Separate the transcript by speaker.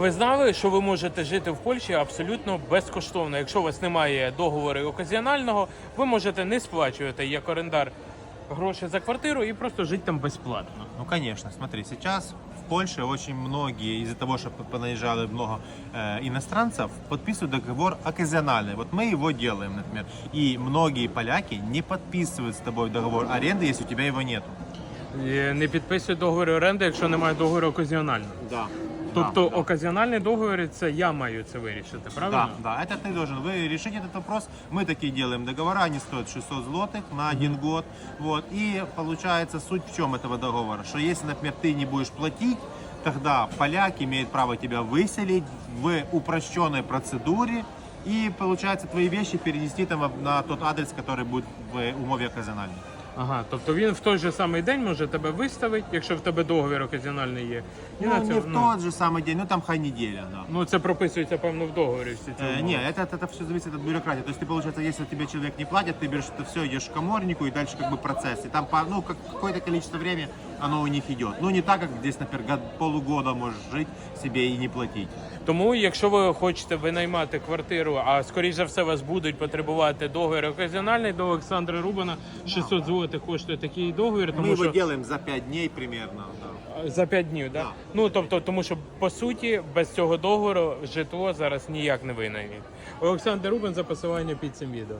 Speaker 1: Ви знали, що ви можете жити в Польщі абсолютно безкоштовно. Якщо у вас немає договору оказіонального, ви можете не сплачувати як орендар гроші за квартиру і просто жити там безплатно.
Speaker 2: Ну, конечно, смотри, сейчас в Польше очень многие, из-за того, что понаезжало много э, иностранцев, подписывают договор оказиональный. Вот мы его делаем, например. И многие поляки не подписывают с тобой договор аренды, если у тебя его нет.
Speaker 1: І Не підписують договір оренди, якщо немає договору оказіонального.
Speaker 2: Да.
Speaker 1: Тобто оказіональний договір це я маю це вирішити,
Speaker 2: Да,
Speaker 1: правильно?
Speaker 2: да, это ты должен. Вы решите этот вопрос. Мы такие делаем договора, они стоят 600 злотых на один год. Вот. И получается суть в чем этого договора, что если, например, ты не будешь платить, тогда поляк имеет право тебя выселить в упрощенной процедуре и, получается, твои вещи перенести там на тот адрес, который будет в умове оказиональной.
Speaker 1: Ага, тобто він в той же самий день може тебе виставити, якщо в тебе договір оказіональний є. І
Speaker 2: Ну,
Speaker 1: на це,
Speaker 2: не в тот же самый день, ну там хай неделя, да.
Speaker 1: ну це прописується певно в договорі. Всі ці
Speaker 2: Э,
Speaker 1: умови.
Speaker 2: не, это, это, все зависит от бюрократии. То есть ты, получается, если тебе человек не платит, ты берешь это все, идешь к коморнику и дальше как бы процесс. И там по- ну, как, какое-то количество времени оно у них идет. Ну, не так, как здесь, например, год- полугода можешь жить себе и не платить.
Speaker 1: Тому, якщо ви хочете винаймати квартиру, а скоріш за все вас будуть потребувати договір оказіональний до Олександра Рубана, 600 злотих коштує такий договір, тому
Speaker 2: Ми
Speaker 1: що
Speaker 2: делаем за 5 днів примерно.
Speaker 1: за 5 днів, да?
Speaker 2: Да.
Speaker 1: Ну тобто, тому що по суті без цього договору житло зараз ніяк не винаймі. Олександр Рубан за посилання під цим відео.